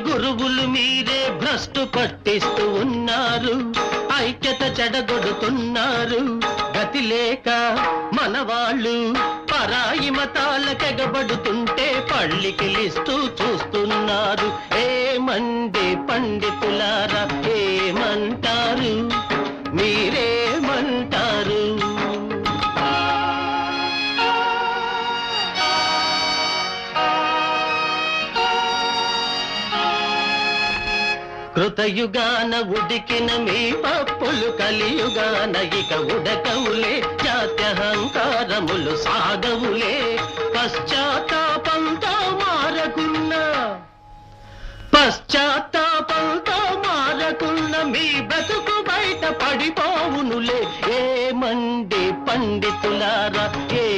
గురువులు మీరే భ్రష్టు పట్టిస్తూ ఉన్నారు. ఐక్యత చెడగొడుతున్నారు. గతి లేక మనవాళ్ళు పరాయి మతాలకెగబడుతుంటే పళ్ళికిలిస్తూ చూస్తున్నారు. ఏమండి పండితులారా కృతయుగాన ఉడికిన మీ పప్పులు కలియుగాన ఇక ఉడకవులే జాత్యహంకారములు సాగవులే. పశ్చాత్తాపంతో మారకున్నా పశ్చాత్తాపంతో మారకున్న మీ బతుకు బయట పడిపోవునులే. ఏమండి ఏ